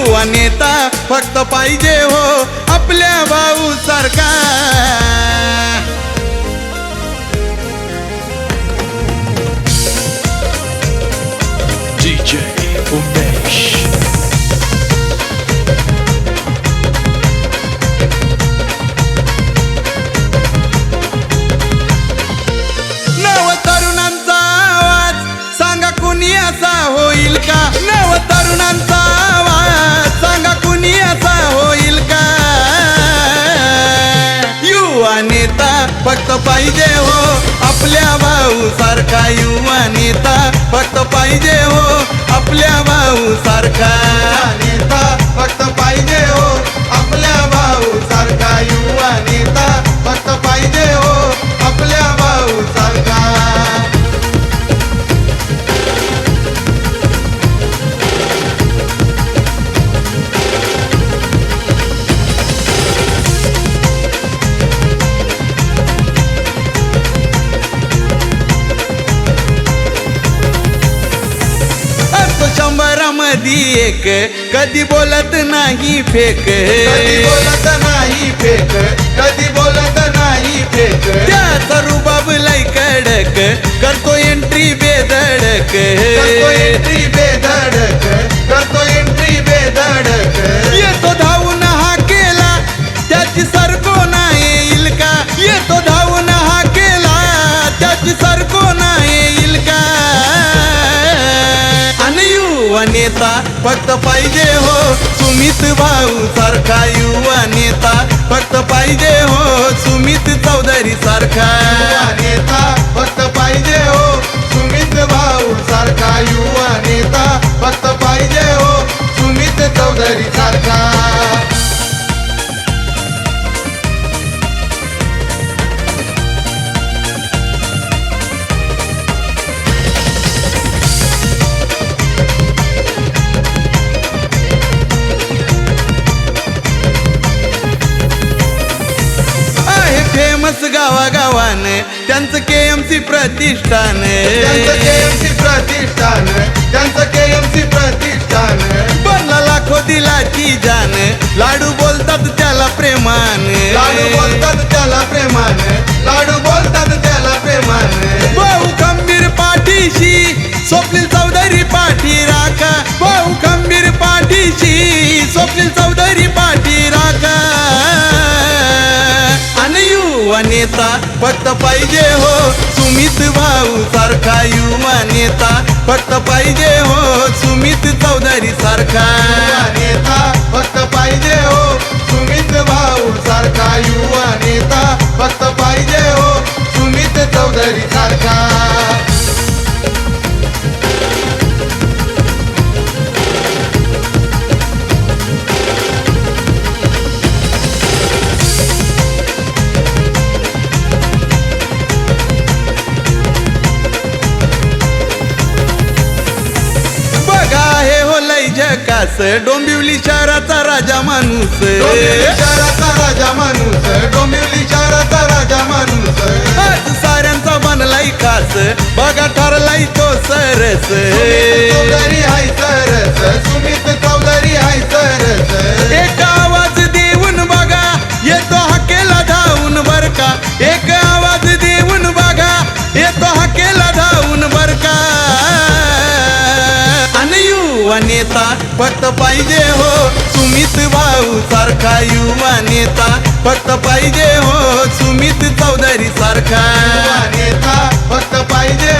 युवा नेता फक्त पाहिजे हो आपल्या भाऊ सारखा DJ Umesh. पाहिजे हो आपल्या भाऊ सारखा युवा नेता फक्त पाहिजे हो आपल्या भाऊ सारखा. शंभरामध्ये एक कधी बोलत नाही फेक. कधी बोलत नाही फेक कधी बोलत नाही फेक. त्याचा रुबाब लय कडक करतो एंट्री बेधडक. करतो एंट्री युवा नेता फक्त पाहिजे हो सुमित भाऊ सारखा युवा नेता फक्त पाहिजे हो सुमित चौधरी सारखा. गावागावान त्यांचं केएमसी प्रतिष्ठान. केएमसी प्रतिष्ठान त्यांचं केएमसी प्रतिष्ठान. बनला लाखो दिलाची जान लाडू बोलतात त्याला प्रेमान. लाडू बोलतात त्याला प्रेमान लाडू बोलतात त्याला प्रेमान. भाऊ खंबीर पाठीशी स्वप्नील चौधरी पाठी राखा. भाऊ खंबीर पाठीशी स्वप्नील चौधरी फक्त पाहिजे हो सुमित भाऊ सारखा युवा नेता फक्त पाहिजे हो सुमित चौधरी सारखा. नेता झकास डोंबिवली शहराचा राजा माणूस शहराचा राजा माणूस डोंबिवली शहराचा राजा माणूस आज साऱ्यांचा बनलाय खास बघा ठरलाय तो सरस चौधरी फक्त पाहिजे हो सुमित भाऊ सारखा युवा नेता. फक्त पाहिजे हो सुमित चौधरी सारखा. नेता फक्त पाहिजे